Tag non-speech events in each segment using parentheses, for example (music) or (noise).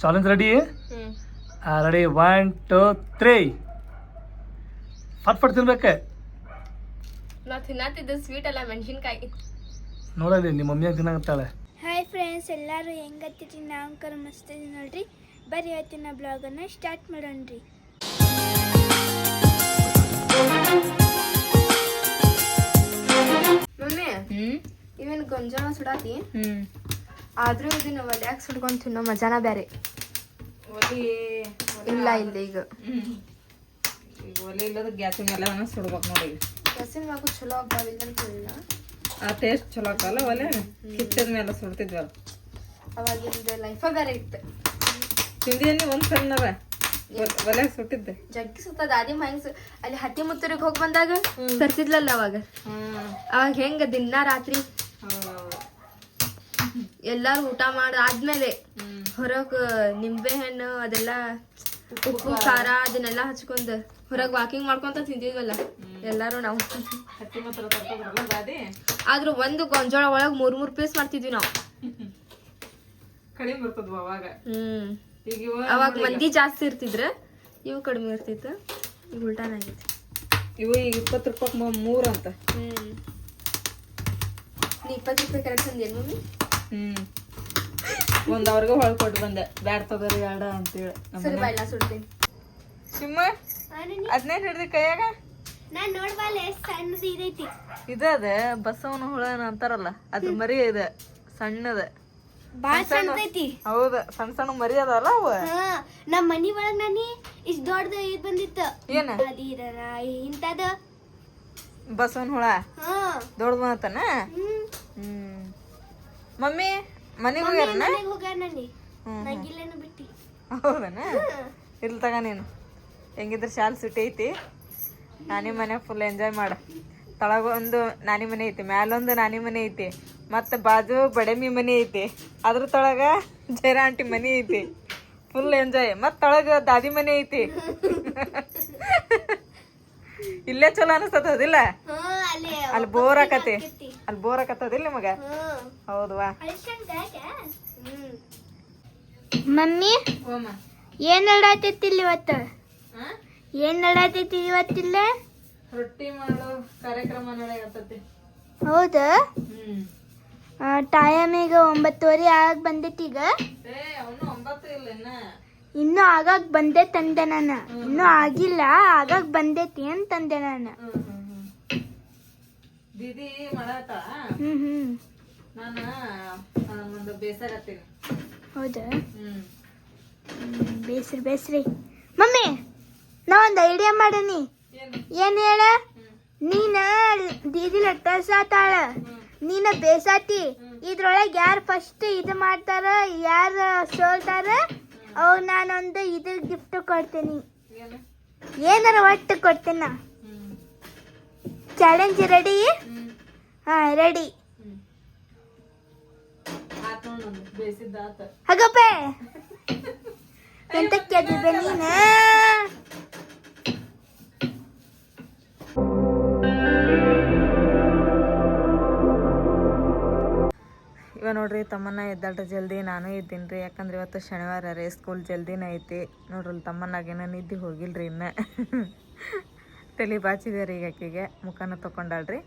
Challenge ready hmm. Ready one two three ಫಟ್ ಫಟ್ ತಿನ್ಬೇಕೆ. ತಿನ್ನತ್ತಿದ್ದ ಸ್ವೀಟ್ ಅಲ್ಲ ಮೆಣಸಿನ್ಕಾಯಿ. ನೋಡಲಿ ನಿಮ್ಮ ಮಮ್ಮಿ ತಿನ್ನಾಗತ್ತಾಳೆ ಹಾಯ್ ಫ್ರೆಂಡ್ಸ್ ಎಲ್ಲರೂ ಹೆಂಗತ್ತೀರಿ ನಾವು ಕರ ಮಸ್ತ್ ಇದೀವಿ ನೋಡ್ರಿ. ಬರ್ರಿ ಇವತ್ತಿನ ಬ್ಲಾಗನ್ನು ಸ್ಟಾರ್ಟ್ ಮಾಡೋಣ್ರಿ ಮಮ್ಮಿ ಹ್ಮ್. ಇವೇನ್ ಗೊಂಜಾಳ ಸುಡಾತಿ? ಹ್ಮ್. ಆದ್ರೂ ಇದನ್ನ ಒಲ್ಯಾಗ ಸುಡ್ಕೊಂಡ್ ತಿನ್ನೋ ಮಜಾನ ಒಲಿ ಇಲ್ಲ ಇಲ್ಲ ಈಗ. ಒಲಿ ಇಲ್ಲದ ಗ್ಯಾಸಿನ ಸುಡ್ಬೇಕು ನೋಡಿ ಮ್ಯಾಗು ಚಲೋ ಆ ಟೇಸ್ಟ್ ಚಲೋ ಒಲೆ? ಕಿತ್ತದ ಮೇಲೆ ಸುಡ್ತಿದ್ವಲ್ಲ ಅವಾಗಿಂದ ಲೈಫ ಬೇರೆ ಇತ್ತು. ತಿಂದಿಯನ್ನಿ ಒಂದು ಸುಟ್ಟಿದ್ದೆ. ಜಗ್ಗಿ ಹೆಂಗ್ ಅಲ್ಲಿ ಹತ್ತಿ ಮುತ್ತರಿಗೆ ಹೋಗಿ ಬಂದಾಗ ತರ್ತಿದ್ಲಲ್ಲ ಅವಾಗ? ಅವಾಗ ಹೆಂಗ ದಿನ ರಾತ್ರಿ? ಎಲ್ಲಾರು ಊಟ ಮಾಡಿ ಆದ್ಮೇಲೆ ಹೊರಗ್ ನಿಂಬೆ ಹಣ್ಣು ಅದೆಲ್ಲ ಉಪ್ಪು ಖಾರ. ಅದನ್ನೆಲ್ಲ ಹಚ್ಕೊಂಡ್ ಹೊರಗ್ ವಾಕಿಂಗ್ ಮಾಡ್ಕೊಂತ ತಿಂದಿದ್ವಲ್ಲ ಎಲ್ಲಾರು ನಾವು. ಆದ್ರ ಒಂದು ಗೊಂಜಾಳ ಒಳಗ್ ಮೂರ್ ಮೂರ್ ಪೀಸ್ ಮಾಡ್ತಿದ್ವಿ ನಾವು. ಕಡಿಮೆ ಬರ್ತದ್ವ ಅವಾಗ. ಹ್ಮ್. ಈಗ ಅವಾಗ ಮಂದಿ ಜಾಸ್ತಿ ಇರ್ತಿದ್ರ ಇವು ಕಡಿಮೆ ಇರ್ತಿತ್ತು ಈಗ ಉಲ್ಟಾನ ಆಗೈತಿ ಇವು ಈಗ ಇಪ್ಪತ್ತು ರೂಪಾಯಿ ಮೂರ್ ಅಂತ. ಹ್ಮ್. ನೀ ಇಪ್ಪತ್ತು ರೂಪಾಯಿ ಕರೆಕ್ಟ್ ಅಂದೇನು ಮಮ್ಮಿ? ಹ್ಮ್. ಒಂದ್ ಅವ್ರಿಗೆ ಹೊಳ್ ಕೊಟ್ಟು ಬಂದೆ. ಬ್ಯಾಡ್ತದ್ರಿ ಬೇಡ ಅಂತೇಳಿ. ಸರಿ ನಾ ಸುಡ್ತೀನಿ. ಸಿಮ್ಮ ಅದನ್ನೇ ಹಿಡ್ದಿ ಕೈಯಾಗ? ನಾನು ನೋಡ್ಬಲ್ಲ ಎಷ್ಟು ಸಣ್ಣದು ಇದೈತಿ ಇದ ಬಸವನ ಹುಳ ಅಂತಾರಲ್ಲ ಅದು ಮರಿ ಇದೆ ಸಣ್ಣದ. ಭಾಳ ಸಣ್ಣದೈತಿ ಹೌದ ಸಣ್ಣ ಸಣ್ಣ ಮರಿ ಅದಲ್ಲ ಅವ? ನಮ್ಮ ಮನಿ ಒಳಗ್ ನಾನಿ ಇಷ್ಟ ದೊಡ್ಡದು ಇದು ಬಂದಿತ್ತು. ಏನ? ಅದಿರ ಇಂಥದ. ಬಸವನ ಹುಳ? ದೊಡ್ಡ ಹ್ಮ್. ಹ್ಮ್. ಮಮ್ಮಿ ಮನೆಗೆ ಹೋಗ್ಯಾರನ? ಹೌದನ? ಇರ್ಲಿ ತಗ ನೀನು. ಹೆಂಗಿದ್ರೆ ಶಾಲ್ ಸುಟ್ಟಿ ಐತಿ. ನಾನಿ ಮನೆ ಫುಲ್ ಎಂಜಾಯ್ ಮಾಡ. ತಳಗೊಂದು ನಾನಿ ಮನೆ ಐತಿ ಮ್ಯಾಲೊಂದು ನಾನಿ ಮನೆ ಐತಿ ಮತ್ತೆ ಬಾಜು ಬಡಮಿ ಮನೆ ಐತಿ. ಅದ್ರ ತೊಳಗ ಜೈರ ಆಂಟಿ ಮನೆ ಐತಿ. ಫುಲ್ ಎಂಜಾಯ್ ಮತ್ತೆ ತೊಳಗ ದಾದಿ ಮನೆ ಐತಿ. (laughs) ಇಲ್ಲೇ ಚಲೋ ಅನಸ್ತದ ಹೌದಿಲ್ಲ ಹಾ ಅಲ್ಲಿ ಅಲ್ಲಿ ಬೋರ್ ಆಕತಿ. ಅಲ್ಲಿ ಬೋರ್ ಆಕತ್ತದಿಲ್ಲ ಮಗ ಹ್ಮ್. ಹೌದವಾ ಮಮ್ಮಿ ಓಮ ಏನ್ ನಡಾತೈತಿ ಇಲ್ಲಿ ಇವತ್ತು? ಏನ್ ನಡಾತೈತಿ ಇವತ್ತಿಲ್ಲ ರೊಟ್ಟಿ ಮಾಡೋ ಕಾರ್ಯಕ್ರಮ ನಡೆಯತ್ತೈತಿ ಹೌದಾ? ಟೈಮ್ ಈಗ ಒಂಬತ್ತುವರೆ ಆಗ ಬಂದೈತಿ ಈಗ. ಏ ಅವನು ಒಂಬತ್ತು ಇಲ್ಲ ಇನ್ನ ಆಗಾಗ ಬಂದೆ ತಂದೆ ನಾನು. ಇನ್ನು ಆಗಿಲ್ಲ ಆಗಾಗ ಬಂದೈತಿ ಅಂತ ತಂದೆ ನಾನು. ದೀದಿ ಹ್ಮ್ ಹ್ಮ್. ನಾನು ಒಂದು ಬೇಸರತ್ತೀನಿ ಹೌದಾ? ಹ್ಮ್. ಹ್ಮ್, ಬೇಸ್ರಿ ಬೇಸ್ರಿ. ಮಮ್ಮಿ ನಾ ಒಂದು ಐಡಿಯಾ ಮಾಡನಿ. ಏನು? ಹೇಳ? ನೀನ ದೀದಿ ಲಟ್ಟಸಾತಾಳ ನೀನ ಬೇಸಾತಿ. ಇದ್ರೊಳಗೆ ಯಾರು ಫಸ್ಟ್ ಇದು ಮಾಡ್ತಾರ ಯಾರು ಸೋಲ್ತಾರ? ಅವ್ ನಾನೊಂದು ಇದು ಗಿಫ್ಟ್ ಕೊಡ್ತೀನಿ. ಏನು? ಏನಾರ ಒಟ್ಟು ಕೊಡ್ತೀನ? ಚಾಲೆಂಜ್ ರೆಡಿ ಹಾ ರೆಡಿ ಹಾಗಪ್ಪ. ಎಂತ ಕೇಳಿದ್ದೆ ನೀನ? ಇವ ನೋಡ್ರಿ ತಮ್ಮನ್ನ ಎದ್ದಾಳ್ರಿ ಜಲ್ದಿ ನಾನು ಇದ್ದೀನಿ ರೀ ಯಾಕಂದ್ರೆ ಇವತ್ತು ಶನಿವಾರ ರೀ ಸ್ಕೂಲ್ ಜಲ್ದಿನೇ ಐತಿ ನೋಡ್ರಿ ನಾನು ನಿದ್ದೆ ಹೋಗಿಲ್ರಿ ಇನ್ನ. ತಲೆ ಬಾಚಿದೆ ರೀ ಈಗ ಆಕೆಗೆ. ಮುಖನ ತೊಗೊಂಡಾಳ್ರಿ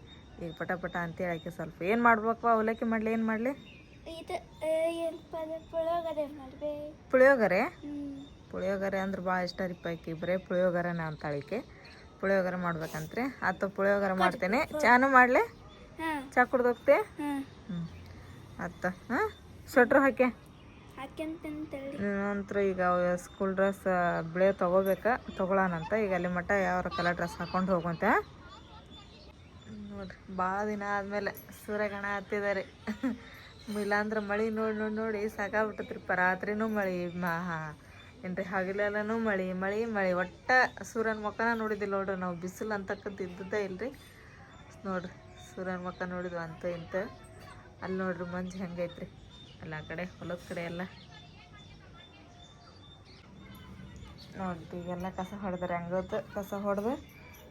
ಈಗ ಪಟ ಪಟ ಅಂತೇಳಿ ಆಕೆ ಸ್ವಲ್ಪ ಏನು ಮಾಡ್ಬೇಕು ಅವಲಕ್ಕಿ ಮಾಡಲಿ ಏನು ಮಾಡಲಿ? ಪುಳಿಯೋಗರೆ ಪುಳಿಯೋಗರೆ? ಅಂದ್ರೆ ಭಾಳ ಇಷ್ಟ ರೀ ಪೈಕಿ ಬರೀ ಪುಳಿಯೋಗರೆನ ಅಂತಾಳಿಕೆ ಪುಳಿಯೋಗರೆ ಮಾಡ್ಬೇಕಂತ್ರಿ. ಆತ ಪುಳಿಯೋಗರೆ ಮಾಡ್ತೇನೆ. ಚಾನು ಮಾಡಲಿ? ಚಾ ಕುಡ್ದೋಗ್ತೇ? ಹ್ಞೂ ಆತ ಹಾಂ? ಸ್ವೆಟ್ರ್ ಹಾಕಿ? ನಂತರ ಈಗ ಸ್ಕೂಲ್ ಡ್ರೆಸ್ ಬಿಳೆ ತೊಗೋಬೇಕಾ ತೊಗೊಳನಂತ. ಈಗ ಅಲ್ಲಿ ಮಟ್ಟ ಯಾವ ಕಲರ್ ಡ್ರೆಸ್ ಹಾಕೊಂಡು ಹೋಗುವಂತ. ನೋಡ್ರಿ ಭಾಳ ದಿನ ಆದಮೇಲೆ ಸೂರ್ಯಗಣ ಹತ್ತಿದ್ದಾರೆ ಇಲ್ಲಾಂದ್ರೆ ಮಳೆ ನೋಡಿ ನೋಡಿ ನೋಡಿ ಸಾಕಾಗ್ಬಿಟ್ಟತ್ರಿ. ಪ ರಾತ್ರಿನೂ ಮಳೆ ಮಾ ಏನ್ರಿ ಹಗಲೆಲ್ಲನೂ ಮಳೆ ಮಳೆ ಮಳೆ. ಒಟ್ಟ ಸೂರ್ಯನ ಮುಖನ ನೋಡಿದ್ದಿಲ್ಲ ನೋಡ್ರಿ. ನಾವು ಬಿಸಿಲು ಅಂತಕ್ಕಂಥ ಇದ್ದದ್ದೇ ಇಲ್ರಿ. ನೋಡ್ರಿ ಸೂರ್ಯನ ಮುಖ ನೋಡಿದ್ವಿ ಅಂತ ಇಂತ. ಅಲ್ಲಿ ನೋಡ್ರಿ ಮಂಜು ಹೆಂಗೈತ್ರಿ. ಆ ಕಡೆ ಹೊಲದ ಕಡೆ ಎಲ್ಲ. ನೋಡ್ರಿ ಈಗೆಲ್ಲ ಕಸ ಹೊಡೆದ್ರೆ ಹೆಂಗತ್ತು ಕಸ ಹೊಡೆದು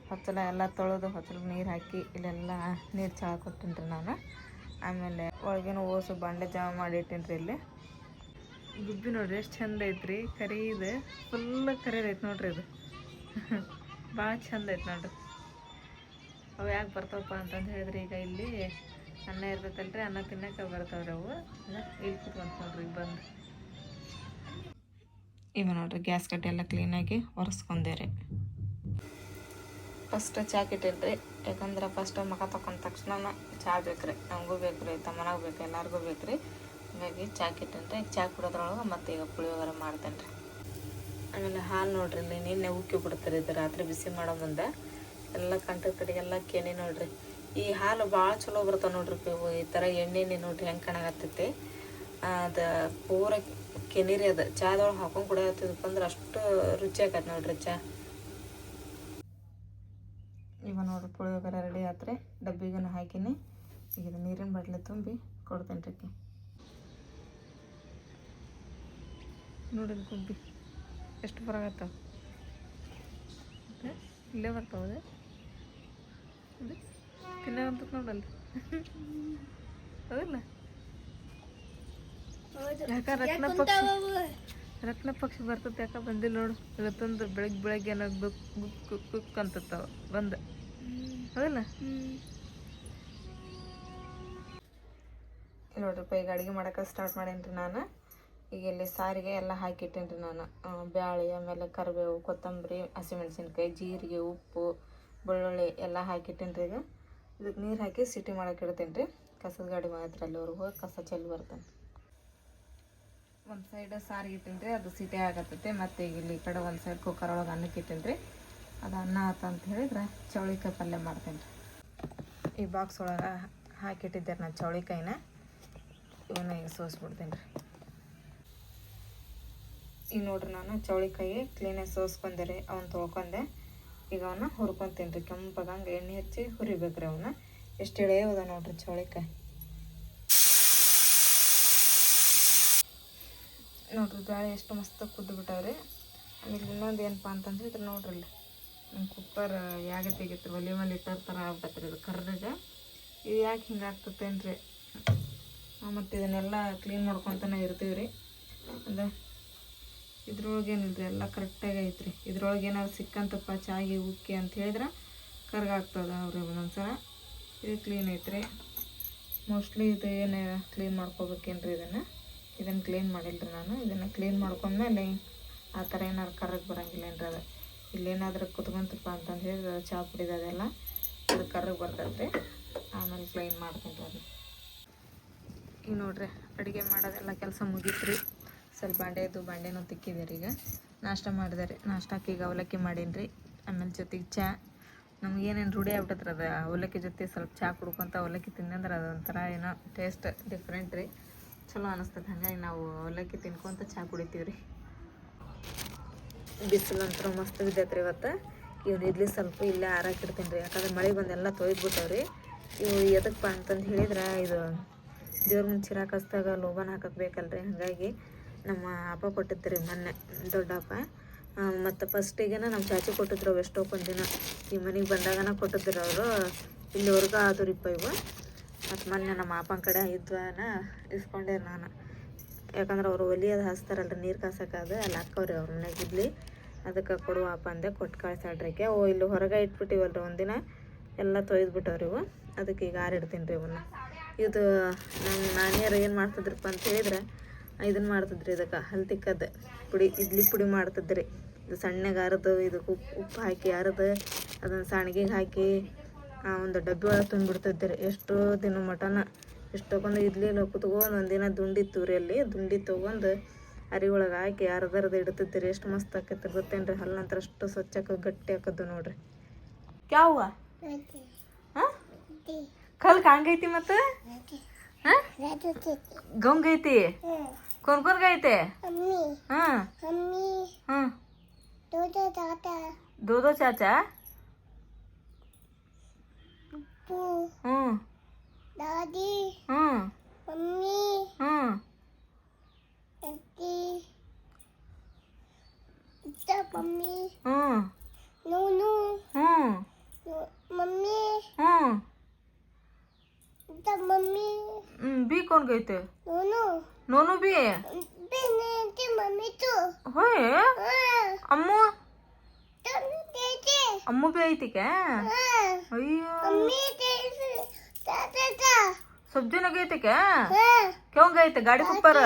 ಹೊಚ್ಚಲ ಎಲ್ಲ ತೊಳೆದು ಹೊಚ್ಚಲ ನೀರು ಹಾಕಿ ಇಲ್ಲೆಲ್ಲ ನೀರು ಚಾಳ ಕೊಟ್ಟಿನ್ರಿ ನಾನು. ಆಮೇಲೆ ಒಳಗಿನ ಓಸು ಬಂಡೆ ಜಮ ಮಾಡಿ ಇಟ್ಟೀನಿ ಇಲ್ಲಿ. ಗುಬ್ಬಿ ನೋಡ್ರಿ ಎಷ್ಟು ಚಂದ ಐತ್ರಿ. ಕರಿ ಇದೆ ಫುಲ್ ಕರಿದೈತೆ ನೋಡ್ರಿ ಇದು. (laughs) ಭಾಳ ಚಂದ ಐತೆ ನೋಡ್ರಿ. ಅವು ಯಾಕೆ ಬರ್ತಾವಪ್ಪ ಅಂತಂದು ಹೇಳಿದ್ರೆ ಈಗ ಇಲ್ಲಿ ಅನ್ನ ಇರ್ತೈತಲ್ರಿ ಅನ್ನ ತಿನ್ನಕ್ಕೆ ಬರ್ತಾವ್ರಿ ಅವು ಇಲ್ಲಿ ಕುತ್ಕೊಂತ ನೋಡ್ರಿ ಈಗ ಬಂದು. ಇವ ನೋಡ್ರಿ ಗ್ಯಾಸ್ ಕಟ್ಟೆ ಎಲ್ಲ ಕ್ಲೀನಾಗಿ ಒರೆಸ್ಕೊಂಡೆ ರೀ ಫಸ್ಟ್ ಚಾಕ್ ಇಟ್ಟಿಲ್ರಿ ಯಾಕಂದ್ರೆ ಫಸ್ಟ್ ಮಗ ತಕೊಂಡ ತಕ್ಷಣ ಚಾ ಬೇಕ್ರಿ. ನಮಗೂ ಬೇಕ್ರಿ ತಮ್ಮನಾಗ ಬೇಕು ಎಲ್ಲರಿಗೂ ಬೇಕ್ರಿ. ಹಾಗಾಗಿ ಚಾಕ್ ಇಟ್ಟೇನ್ರಿ ಚಾ ಕುಡೋದ್ರೊಳಗೆ ಮತ್ತೆ ಈಗ ಪುಳಿಯೋಗರೆ ಮಾಡ್ತೇನೆ ರೀ ಆಮೇಲೆ ಹಾಲು ನೋಡ್ರಿ ಇಲ್ಲಿ ನಿನ್ನೆ ಉಕ್ಕಿ ಬಿಡ್ತಾರೆ ಇದು ರಾತ್ರಿ ಬಿಸಿ ಮಾಡೋ ಮುಂದೆ. ಎಲ್ಲ ಕಂಟ ಕಡೆಗೆಲ್ಲ ಕೆನೆ ನೋಡ್ರಿ. ಈ ಹಾಲು ಭಾಳ ಚಲೋ ಬರ್ತಾವೆ ನೋಡ್ರಿ ಈ ಥರ ಎಣ್ಣೆನೆ ನೋಡ್ರಿ ಹೆಂಗೆ ಕಾಣಕತ್ತೈತಿ. ಅದು ಪೂರ ಕೆನೀರಿ ಅದು. ಚಾದೊಳಗೆ ಹಾಕೊಂಡು ಕುಡಿಯತ್ತಿದ್ಪ ಅಂದ್ರೆ ಅಷ್ಟು ರುಚಿ ಆಗತ್ತೆ ನೋಡ್ರಿ ಚಾ. ಇವ ನೋಡ್ರಿ ಪುಳಿಯೋಗರ ರೆಡಿ ಆತ್ರಿ. ಡಬ್ಬಿಗೂ ಹಾಕಿನಿ. ಈಗ ನೀರಿನ ಬಟ್ಲೆ ತುಂಬಿ ಕೊಡ್ತೇನೆ ರೀ. ನೋಡಿರಿ ಗುಬ್ಬಿ. ಎಷ್ಟು ಬರಾಗತ್ತಾವ ಇಲ್ಲೇ ಬರ್ತಾವ ತಿನ್ನಂತ ನೋಡಲ್ಲ ಹೌದಲ್ಲ ಯಾಕ ರತ್ನ ಪಕ್ಷಿ ರತ್ನ ಪಕ್ಷಿ ಬರ್ತೈತೆ ಯಾಕ ಬಂದಿಲ್ಲ ನೋಡು ಇವತ್ತೊಂದು ಬೆಳಗ್ಗೆ ಬೆಳಗ್ಗೆ ಏನೋ ಅಂತತ್ತಾವ ಬಂದ ಹೌದಲ್ಲ ನೋಡ್ರಪ್ಪ ಈಗ ಅಡುಗೆ ಮಾಡಕ್ಕೆ ಸ್ಟಾರ್ಟ್ ಮಾಡೇನ್ರಿ ನಾನು ಈಗ ಇಲ್ಲಿ ಸಾರಿಗೆ ಎಲ್ಲ ಹಾಕಿಟ್ಟೇನ್ರಿ ನಾನು ಬ್ಯಾಳಿ ಆಮೇಲೆ ಕರಿಬೇವು ಕೊತ್ತಂಬರಿ ಹಸಿಮೆಣಸಿನ್ಕಾಯಿ ಜೀರಿಗೆ ಉಪ್ಪು ಬೆಳ್ಳುಳ್ಳಿ ಎಲ್ಲ ಹಾಕಿಟ್ಟೇನ್ರಿ ಈಗ ಇದಕ್ಕೆ ನೀರು ಹಾಕಿ ಸಿಟಿ ಮಾಡಕ್ಕೆ ಇಡ್ತೇನೆ ರೀ ಕಸದ ಗಾಡಿ ಮಾತ್ರ ಅಲ್ಲಿವರೆಗೆ ಹೋಗಿ ಕಸ ಚೆಲ್ಲಿ ಬರ್ತೇನೆ. ಒಂದು ಸೈಡ್ ಸಾರಿಗೆ ಇಟ್ಟೇನಿ ರೀ ಅದು ಸಿಟಿ ಆಗತ್ತೈತೆ, ಮತ್ತು ಈಗ ಇಲ್ಲಿ ಈ ಕಡೆ ಒಂದು ಸೈಡ್ ಕುಕ್ಕರ್ ಒಳಗೆ ಅನ್ನಕ್ಕೆ ಇಟ್ಟೀನಿ ರೀ ಅದು ಅನ್ನ ಆತ ಅಂತ ಹೇಳಿದ್ರೆ ಚೌಳಿಕಾಯಿ ಪಲ್ಯ ಮಾಡ್ತೇನೆ ರೀ ಈ ಬಾಕ್ಸ್ ಒಳಗೆ ಹಾಕಿಟ್ಟಿದ್ದೆ ನಾನು ಚೌಳಿಕಾಯಿನ. ಇವನ್ನ ಈಗ ಸೋಸ್ಬಿಡ್ತೇನೆ ರೀ ಈಗ ನೋಡ್ರಿ ನಾನು ಚೌಳಿಕಾಯಿ ಕ್ಲೀನಾಗಿ ಸೋಸ್ಕೊಂಡೆ ರೀ ಅವನ್ನ ತೊಳ್ಕೊಂಡೆ. ಈಗ ಅವನ್ನ ಹುರ್ಕೊಂತೀನಿ ರೀ ಕೆಂಪಗಂಗೆ ಎಣ್ಣೆ ಹಚ್ಚಿ ಹುರಿಬೇಕ್ರಿ ಅವನ್ನ ಎಷ್ಟು ಎಳೆಯವದ ನೋಡ್ರಿ ಚೌಳಿಕಾಯಿ ನೋಡ್ರಿ ಬ್ಯಾಳೆ ಎಷ್ಟು ಮಸ್ತ್ ಕುದ್ದು ಬಿಟ್ಟಾವ್ರಿ. ಆಮೇಲೆ ಇನ್ನೊಂದು ಏನಪ್ಪ ಅಂತಂದ್ರೆ ಇದ್ರ ನೋಡ್ರಿ ಅಲ್ಲಿ ನಮ್ಮ ಕುಕ್ಕರ್ ಯಾಕೆ ತೆಗಿತ್ರಿ? ಒಲೆ ಮೇಲೆ ಇಟ್ಟರ್ ಥರ ಆಗ್ಬಿಟ್ಟತ್ರಿ ಇದು ಕರ್ರಗೆ. ಇದು ಯಾಕೆ ಹಿಂಗೆ ಆಗ್ತತೇನ್ರಿ? ಮತ್ತು ಇದನ್ನೆಲ್ಲ ಕ್ಲೀನ್ ಮಾಡ್ಕೊತಾನೆ ಇರ್ತೀವಿ ರೀ ಅಂದ್ರೆ ಇದ್ರೊಳಗೆ ಏನಿಲ್ಲ ಎಲ್ಲ ಕರೆಕ್ಟಾಗಿ ಐತ್ರಿ. ಇದ್ರೊಳಗೆ ಏನಾದ್ರು ಸಿಕ್ಕಂತಪ್ಪ ಚಾಗಿ, ಉಕ್ಕಿ ಅಂತ ಹೇಳಿದ್ರೆ ಕರ್ಗಾಗ್ತದೆ ಅವ್ರಿ ಒಂದೊಂದ್ಸಲ. ಇದು ಕ್ಲೀನ್ ಐತ್ರಿ. ಮೋಸ್ಟ್ಲಿ ಇದು ಏನು ಕ್ಲೀನ್ ಮಾಡ್ಕೋಬೇಕೇನ್ರಿ ಇದನ್ನು? ಇದನ್ನು ಕ್ಲೀನ್ ಮಾಡಿಲ್ರಿ ನಾನು. ಇದನ್ನು ಕ್ಲೀನ್ ಮಾಡ್ಕೊಂಡ್ಮೇಲೆ ಆ ಥರ ಏನಾದ್ರು ಕರ್ರಗೆ ಬರಂಗಿಲ್ಲ ಏನ್ರಿ ಅದು. ಇಲ್ಲೇನಾದ್ರೂ ಕುತ್ಕೊಂತಪ್ಪ ಅಂತಂದು ಹೇಳಿದ್ರೆ ಚಹಾ ಪುಡಿದು ಅದೆಲ್ಲ, ಅದು ಕರ್ರಗೆ ಬರ್ತೈತೆ ರೀ ಆಮೇಲೆ ಕ್ಲೀನ್ ಮಾಡ್ಕೊಂಡ್ರಿ ಈಗ ನೋಡ್ರಿ, ಅಡುಗೆ ಮಾಡೋದೆಲ್ಲ ಕೆಲಸ ಮುಗೀತ್ರಿ. ಸ್ವಲ್ಪ ಬಾಂಡೆದು ಬಾಂಡೆನೂ ತಿಕ್ಕಿದ್ದಾರೆ ಈಗ. ನಾಷ್ಟ ಮಾಡಿದಾರೆ ನಾಷ್ಟಕ್ಕೆ ಈಗ ಅವಲಕ್ಕಿ ಮಾಡೀನಿ ರೀ ಆಮೇಲೆ ಜೊತೆಗೆ ಚಾ. ನಮಗೇನೇನು ರೂಢಿ ಆಗ್ಬಿಟ್ಟತ್ರ ಅದು? ಅವಲಕ್ಕಿ ಜೊತೆ ಸ್ವಲ್ಪ ಚಾ ಕುಡ್ಕೊಂತ ಅವಲಕ್ಕಿ ತಿನ್ನಂದ್ರೆ ಅದೊಂಥರ ಏನೋ ಟೇಸ್ಟ್ ಡಿಫ್ರೆಂಟ್ ರೀ. ಚಲೋ ಅನಿಸ್ತದೆ ಹಾಗಾಗಿ ನಾವು ಅವಲಕ್ಕಿ ತಿನ್ಕೊಂತ ಚಾ ಕುಡಿತೀವಿ ರೀ ಅಂತ ಮಸ್ತ್ ಬಿದ್ದೈತೆ ರೀ ಇವತ್ತು. ಇವ್ನು ಇಡ್ಲಿ ಸ್ವಲ್ಪ ಇಲ್ಲೇ ಆರಾಕಿಡ್ತೀನಿ ರೀ ಯಾಕಂದ್ರೆ ಮಳೆ ಬಂದೆಲ್ಲ ತೊಯ್ದ್ಬಿಟ್ಟವ್ರಿ. ಇವು ಎದಕ್ಕಪ್ಪ ಅಂತಂದು ಹೇಳಿದ್ರೆ ಇದು ದೇವ್ರ ಮುಂಚಿರಾಕಸ್ದಾಗ ಲೋಬನ್ ಹಾಕಕ್ಕೆ ಬೇಕಲ್ರಿ. ಹಾಗಾಗಿ ನಮ್ಮ ಅಪ್ಪ ಕೊಟ್ಟಿದ್ರಿ ಮೊನ್ನೆ ದೊಡ್ಡಪ್ಪ ಮತ್ತು ಫಸ್ಟಿಗೆನ ನಮ್ಮ ಚಾಚಿ ಕೊಟ್ಟಿದ್ರು ಎಷ್ಟೋ ದಿನ. ಈ ಮನೆಗೆ ಬಂದಾಗನ ಕೊಟ್ಟಿದ್ರು ಅವರು. ಇಲ್ಲಿವರೆಗೂ ಆದ್ರಿಪ್ಪ ಇವು. ಮತ್ತು ಮೊನ್ನೆ ನಮ್ಮ ಅಪ್ಪನ ಕಡೆ ಇದ್ವನ, ಇಸ್ಕೊಂಡೆ ನಾನು. ಯಾಕಂದ್ರೆ ಅವರು ಒಲಿಯೋದು ಹಚ್ತಾರಲ್ರಿ ನೀರು ಕಾಸಕ್ಕಾಗ ಅಲ್ಲಿ ಹಾಕವ್ರಿ ಅವ್ರ ಮನೆಗೆ ಇಡ್ಲಿ ಅದಕ್ಕೆ ಕೊಡುವಪ್ಪ ಅಂದೆ ಕೊಟ್ಟು ಕಳ್ಸಾಡ್ರಿಕೆ ಓ, ಇಲ್ಲಿ ಹೊರಗೆ ಇಟ್ಬಿಟ್ಟಿವಲ್ರಿ ಒಂದಿನ ಎಲ್ಲ ತೊಯ್ದುಬಿಟ್ಟವ್ರಿ ಇವು. ಅದಕ್ಕೆ ಈಗ ಆರಿಡ್ತೀನಿ ರೀ ಇವನ್ನ. ಇದು ನಮ್ಮ ನಾನಿಯರು ಏನು ಮಾಡ್ತಿದ್ರಪ್ಪ ಅಂತ ಹೇಳಿದ್ರೆ ಇದನ್ನು ಮಾಡ್ತಿದ್ರಿ ಇದಕ್ಕೆ? ಹಲ್ತಿಕ್ಕದ್ದು ಪುಡಿ, ಇಡ್ಲಿ ಪುಡಿ ಮಾಡ್ತಿದ್ರಿ. ಇದು ಸಣ್ಣಗೆ ಅರ್ದು ಇದಕ್ಕೆ ಉಪ್ಪು ಉಪ್ಪು ಹಾಕಿ ಅರ್ದು, ಅದನ್ನು ಸಾಣಿಗೆಗೆ ಹಾಕಿ ಒಂದು ಡಬ್ಬಿ ಒಳಗೆ ತುಂಬಿಡ್ತಿದ್ರಿ ಎಷ್ಟೋ ದಿನ ಮಟನ ಎಷ್ಟೊಂದು ಇಡ್ಲಿ ಕುತ್ಕೊಂಡು ಒಂದಿನ ದುಂಡಿ ತೂರಿಯಲ್ಲಿ ದುಂಡಿ ತೊಗೊಂಡು ಅರಿ ಒಳಗೆ ಹಾಕಿ ಅರ್ಧರ್ದು ಇಡ್ತಿದ್ರಿ. ಎಷ್ಟು ಮಸ್ತ್ ಆಕೈತೆ ಗೊತ್ತೇನ್ರಿ? ಹಲ್ಲಂತ್ರ ಅಷ್ಟು ಸ್ವಚ್ಛ ಆಕದ್ ಗಟ್ಟಿ ಆಕದ್ದು ನೋಡ್ರಿ. ಯಾವ ಕಲ್ ಕಾಂಗೈತಿ ಮತ್ತೆ? ಗಂಗೈತಿ? ಕೊನ್ಕೊನ್ಗೈತೆ ಹಾಂ ಹಾಂ ದೋದೋ ಚಾಚಾ ಹ್ಞೂ अम्मू भी అమ్ము పేయితికే అయ్యో सब्ज़ी न गए थे क्या क्यों गए थे गाड़ी के ऊपर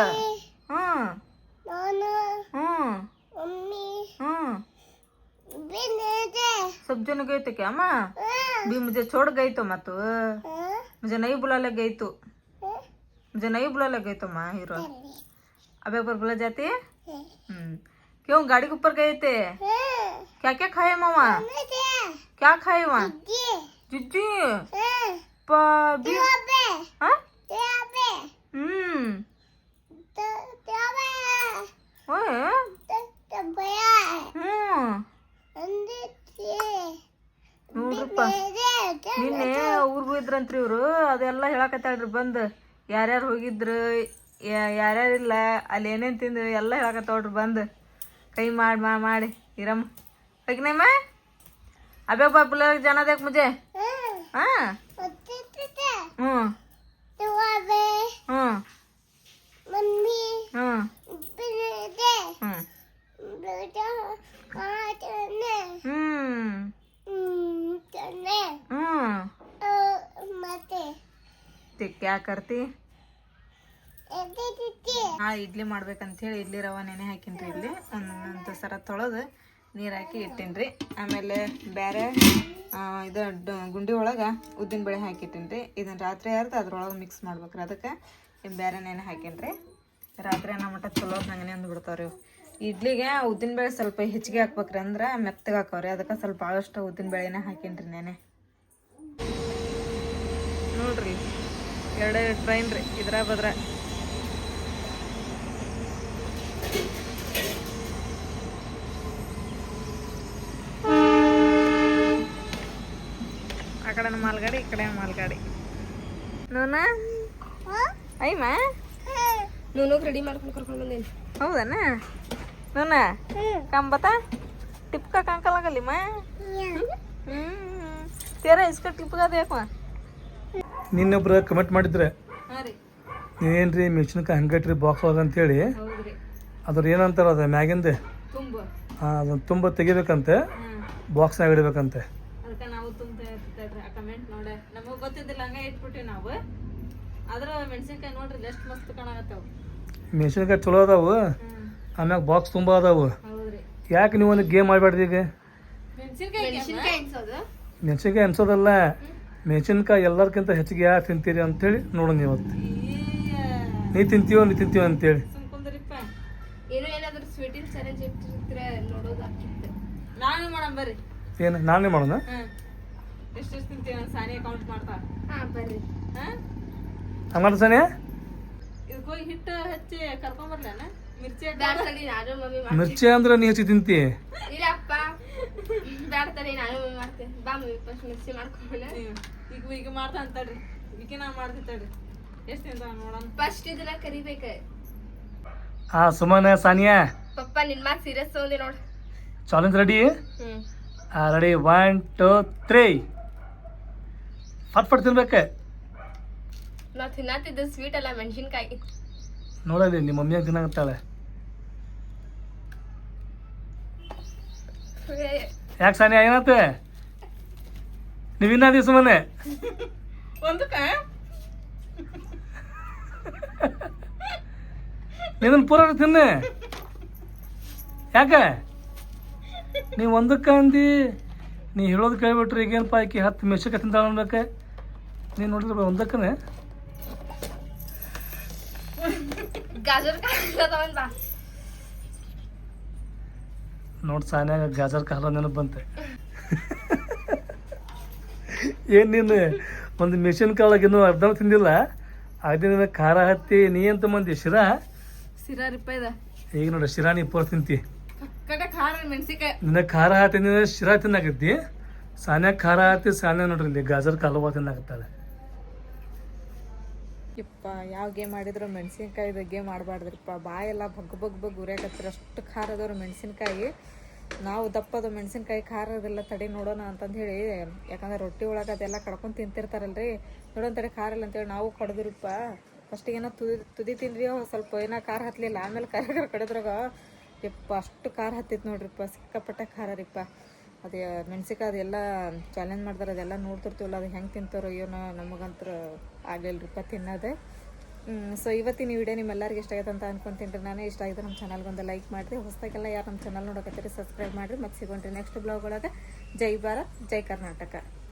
सब्ज़ी न गए थे क्या अम्मा भी मुझे छोड़ गई तो मत मुझे नहीं बुला ले गई तो मुझे नहीं बुला ले गई तो माँ हीरो अब एक बार बुला जाती है क्यों गाड़ी के ऊपर गए थे क्या क्या खाए मामा क्या खाए वहाँ जिज्जी पाबी हाँ हम्म ओए हम्म ನೋಡ್ರಪ್ಪ ನಿನ್ನೆ ಊರ್ಗ್ ಹೋಗಿದ್ರಂತ್ರಿ ಇವ್ರು ಅದೆಲ್ಲ ಹೇಳಕತ್ತಾಳ್ರಿ ಬಂದು ಯಾರ್ಯಾರು ಹೋಗಿದ್ರು ಯಾರ್ಯಾರು ಇಲ್ಲ ಅಲ್ಲಿ ಏನೇನು ತಿಂದ್ರು ಎಲ್ಲ ಹೇಳಕತ್ತಾವ್ರಿ ಬಂದು ಕೈ ಮಾಡಿ ಮಾ ಮಾಡಿ ಇರಮ್ಮ ಹೋಗಿನಮ್ಮ ಅಬೇ ಬಾಬುಲ ಜನ ದೇಕ್ ಮುಜೆ ಹಾ ಹ್ಞೂ ಹ್ಞೂ ಹ್ಞೂ ಹ್ಞೂ ಹ್ಞೂ ಹ್ಞೂ ಕ್ಯಾ ಕರ್ತಿ ಹಾ ಇಡ್ಲಿ ಮಾಡ್ಬೇಕಂತ ಹೇಳಿ ಇಡ್ಲಿ ರವ ನೆನೆ ಹಾಕಿನ್ರಿ ಇಲ್ಲಿ. ಒಂದು ಸರ ತೊಳೆದು ನೀರು ಹಾಕಿ ರೀ ಆಮೇಲೆ ಬೇರೆ ಇದು ಗುಂಡಿ ಒಳಗೆ ಉದ್ದಿನ ಬೇಳೆ ಹಾಕಿಟ್ಟಿನ್ರಿ. ಇದನ್ನ ರಾತ್ರಿ ಅರ್ಧ ಅದ್ರೊಳಗೆ ಮಿಕ್ಸ್ ಮಾಡ್ಬೇಕ್ರಿ. ಅದಕ್ಕೆ ಬೇರೆ ನೆನೆ ಹಾಕಿನ್ರಿ. ರಾತ್ರಿ ಅನ್ನೋ ಮಟ್ಟ ಚಲೋ ಹಂಗೆ ಅಂದು ಬಿಡ್ತಾವ್ರಿ. ಇಡ್ಲಿಗೆ ಉದ್ದಿನ ಬೇಳೆ ಸ್ವಲ್ಪ ಹೆಚ್ಚಿಗೆ ಹಾಕ್ಬೇಕ್ರಿ ಅಂದ್ರೆ ಮೆತ್ತಗೆ ಹಾಕವ್ರಿ. ಅದಕ್ಕೆ ಸ್ವಲ್ಪ ಭಾಳಷ್ಟು ಉದ್ದಿನ ಹಾಕೀನಿ ರೀ ನೆನೆ. ನೋಡ್ರಿ, ಎರಡೇ ಟ್ರೈನ್ ರೀ ಇದ್ರ ಬದ್ರ. ಮಾಲ್ಗಾಡಿ ಈ ಕಡೆ ಮಾಲ್ಗಾಡಿ. ನೋನ? ಅಯ್ಯಮ್ಮ ನೂನೋಗ್ ರೆಡಿ ಮಾಡ್ಕೊಂಡು ಕರ್ಕೊಂಡು ಬಂದೇನಿ. ಹೌದನ? ನೋನ? ಕಂಬತ? ಟಿಪ್ಕ ಕಂಕಲಾಗಲ್ಲಿಮ್ಮ ಮಾ ಹ್ಮ್. ತೇರ ಇಸ್ಕ ಟಿಪ್ಕ ಯಾಕಮ್ಮ ನಿನ್ನೊಬ್ರು ಕಮೆಂಟ್ ಮಾಡಿದ್ರೆ ಏನ್ರಿ ಮೆಣಸಿನ್ಕಾಯಿ ಹಂಗಟ್ರಿ ಬಾಕ್ಸ್ ಒಳಗೆ ಅಂತೇಳಿ? ಹೌದ್ರಿ. ಅದ್ರ ಏನಂತಾರ ಅದ ಮ್ಯಾಗಿಂದ? ತುಂಬ. ಅದನ್ನ ತುಂಬ ತೆಗಿಬೇಕಂತೆ. ಬಾಕ್ಸ್ನಾಗ ಇಡಬೇಕಂತೆ ಅದಕ್ಕೆ ನಾವು ತುಂಬ ಇರ್ತಿದ್ರಿ ಆ ಕಮೆಂಟ್ ನೋಡ ನಮಗೆ ಗೊತ್ತಿದ್ದಿಲ್ಲ ಹಂಗ ಇಟ್ಬಿಟ್ಟಿವಿ ನಾವು. ಆದ್ರ ಮೆಣಸಿನ್ಕಾಯಿ ನೋಡ್ರಿ ಎಷ್ಟು ಮಸ್ತ್ ಕಾಣಕತ್ತಾವ. ಮೆಣಸಿನ್ಕಾಯಿ ಚಲೋ ಅದಾವು. ಆಮ್ಯಾಗ ಬಾಕ್ಸ್ ತುಂಬಾ ಅದಾವು. ಹೌದ್ರಿ. ಯಾಕೆ ನೀವು ಒಂದು ಗೇಮ್ ಮಾಡಬೇಡ್ರಿ ಈಗ? ಮೆಣಸಿನ್ಕಾಯಿ ಅನ್ಸೋದಲ್ಲ ಮೆಣಸಿನ್ಕಾಯಿ ಎಲ್ಲರ್ಕಿಂತ ಹೆಚ್ಚಿಗೆ ಯಾರು ತಿಂತೀರಿ ಅಂತೇಳಿ ನೋಡೋಣ ಇವತ್ತು ನೀ ತಿಂತೀವೋ ನೀ ತಿಂತೀವೋ ಅಂತೇಳಿ. ನಾನು ಏನು ನಾನೇ ಮಾಡೋಣ? ಹ್ಮ್. ಎಷ್ಟೆಷ್ಟು ತಿಂತೀವಿ ನಾನು ಸಾನಿ ಅಕೌಂಟ್ ಮಾಡ್ತಾ? ಹಾ ಬರ್ರಿ. ಹಾ? ಹಂಗಂತ ಸಾನಿಯಾ? ಇದಕ್ಕೆ ಹೋಗಿ ಹಿಟ್ಟು ಹಚ್ಚಿ ಕರ್ಕೊಂಬರ್ಲೇನ ಮಿರ್ಚಿ ಬ್ಯಾಡ ತಡಿ ನಾನು ಮಮ್ಮಿ ಮಾಡ್ತೀನಿ. ಮಿರ್ಚಿ ಅಂದ್ರೆ ನೀ ಹಚ್ಚಿ ತಿಂತಿ? ಇಲ್ಲಪ್ಪ. ಬ್ಯಾಡ ತಡಿ ನಾನು ಮಮ್ಮಿ ಮಾಡ್ತೇನೆ. ಬಾ ಮಮ್ಮಿ ಫಸ್ಟ್ ಮಿಕ್ಸಿ ಮಾಡ್ಕೊಳ್ಳ ಈಗ ಈಗ ಮಾಡ್ತಾ ಅಂತಾಳ್ರಿ ಈಗ ನಾ ತಡಿ. ಎಷ್ಟು ತಿಂತ ನೋಡೋಣ. ಫಸ್ಟ್ ಇದನ್ನ ಕರಿಬೇಕ. ಆ ಸುಮನ ಸಾನಿಯಾ. ಪಪ್ಪ ನಿನ್ ಮಾತ್ ಸೀರಿಯಸ್ ತಗೊಂಡಿ ನೋಡ್. Challenge ready hmm. Ready one two three ಫಟ್ ಫಟ್ ತಿನ್ಬೇಕು? ನಾ ತಿನ್ನತ್ತಿದ್ದ ಸ್ವೀಟ್ ಅಲ್ಲ ಮೆಣಸಿನ್ಕಾಯಿ. ನೋಡಲಿ ನಿಮ್ಮ ಮಮ್ಮಿಯಾಗ ತಿನ್ನಾಗತ್ತಾಳೆ ಯಾಕೆ ಸಾನಿ ಏನತ್ತೆ ನೀವಿನ್ನ ದಿವಸ ಮನೆ ಒಂದು ನೀನು ಪೂರ ತಿನ್ನೆ? ಯಾಕೆ? ನೀ ಒಂದಕ್ಕೆ ಅಂದಿ ನೀ ಹೇಳೋದು ಕೇಳ್ಬಿಟ್ರಿ ಈಗೇನಪ್ಪ ಆಕಿ ಹತ್ತು ಮೆಸಕ ತಿಂತಾಳ ಅನ್ಬೇಕೆ? ನೀನು ನೋಡಿದ್ರೆ ಒಂದಕ್ಕನೆ. ಬಾ. ನೋಡಿ ಸಾನ್ಯಾಗ ಗಾಜರ್ ಕಾಲ ನೆನಪು ಬಂತೆ. ಏನು ನೀನು ಒಂದು ಮೆಣಸಿನ್ಕಾಳಾಗ ಇನ್ನೂ ಅರ್ಧ ತಿಂದಿಲ್ಲ. ಅದೇ ನಿನ್ನ ಖಾರ ಹತ್ತಿ ನೀ ಅಂತ ಮಂದಿ ಶಿರಾ? ಸಿರಾ ಇದ. ಈಗ ನೋಡಿ ಶಿರಾ ನೀ ಪೂರ ತಿಂತಿ. ಖಾರ ಮೆಣಸಿನ್ಕಾಯಿ. ನಿನ್ನ ಖಾರ ಹತ್ತಿ ನೀನು ಶಿರಾ ತಿನ್ನಾಕತ್ತಿ. ಸಾನ್ಯಾಗ ಖಾರ ಹತ್ತಿ ಸಾನ್ಯಾಗ ನೋಡ್ರಿ ಇಲ್ಲಿ ಗಾಜರ್ ಕಾಲುವ ತಿನ್ನಾಕತ್ತಾಳೆ. ಯಪ್ಪ, ಯಾವ ಗೇಮ್ ಮಾಡಿದ್ರು ಮೆಣಸಿನ್ಕಾಯಿದ ಗೇಮ್ ಆಡಬಾರ್ದ್ರಿಪ್ಪ ಬಾಯೆಲ್ಲ ಬಗ್ ಬಗ್ ಬಗ್ ಉರಿಯಾಕತ್ತಿರ. ಅಷ್ಟು ಖಾರದವ್ರು ಮೆಣಸಿನ್ಕಾಯಿ. ನಾವು ದಪ್ಪದು ಮೆಣಸಿನ್ಕಾಯಿ ಖಾರ ಅದೆಲ್ಲ ತಡೆ ನೋಡೋಣ ಅಂತಂದು ಹೇಳಿ ಯಾಕಂದ್ರೆ ರೊಟ್ಟಿ ಒಳಗೆ ಅದೆಲ್ಲ ಕಡ್ಕೊಂಡು ತಿಂತಿರ್ತಾರಲ್ರಿ. ನೋಡೋಣ ತಡೆ ಖಾರ ಇಲ್ಲ ಅಂತೇಳಿ ನಾವು ಕಡ್ದಿರಪ್ಪ. ಫಸ್ಟಿಗೆ ಏನೋ ತುದಿ ತುದಿ ತಿಂದ್ರಿ ಸ್ವಲ್ಪ ಏನೋ ಖಾರ ಹತ್ತಲಿಲ್ಲ ಆಮೇಲೆ ಖಾರ ಖಾರ ಕಡಿದ್ರಾಗ, ಯಪ್ಪ, ಅಷ್ಟು ಖಾರ ಹತ್ತಿತ್ತು ನೋಡ್ರಿಪ್ಪ. ಸಿಕ್ಕಾಪಟ್ಟೆ ಖಾರ ರೀಪ್ಪ. ಅದೇ ಮೆಣಸಿಕಾಯಿ ಅದೆಲ್ಲ ಚಾಲೆಂಜ್ ಮಾಡ್ತಾರೆ, ಅದೆಲ್ಲ ನೋಡ್ತಿರ್ತೀವಲ್ಲ, ಅದು ಹೆಂಗೆ ತಿಂತಾರೋ ಏನೋ ನಮಗಂತೂ ಆಗಲಿಲ್ಲರಿಪ್ಪ ತಿನ್ನೋದು. ಸೊ ಇವತ್ತಿನ ವಿಡಿಯೋ ನಿಮ್ಮೆಲ್ಲರಿಗೆ ಇಷ್ಟ ಆಗೈತೆ ಅಂತ ಅನ್ಕೊಂತೀನಿ ರೀ. ನಾನೇ ಇಷ್ಟ ಆಗಿದೆ ನಮ್ಮ ಚಾನಲ್ಗೆ ಒಂದು ಲೈಕ್ ಮಾಡಿರಿ. ಹೊಸದಾಗೆಲ್ಲ ಯಾರು ನಮ್ಮ ಚಾನಲ್ ನೋಡಕತ್ತೀರಿ ಸಬ್ಸ್ಕ್ರೈಬ್ ಮಾಡಿರಿ. ಮತ್ತು ಸಿಗೋಣ್ರಿ ನೆಕ್ಸ್ಟ್ ಬ್ಲಾಗ್ ಒಳಗೆ. ಜೈ ಭಾರತ್, ಜೈ ಕರ್ನಾಟಕ.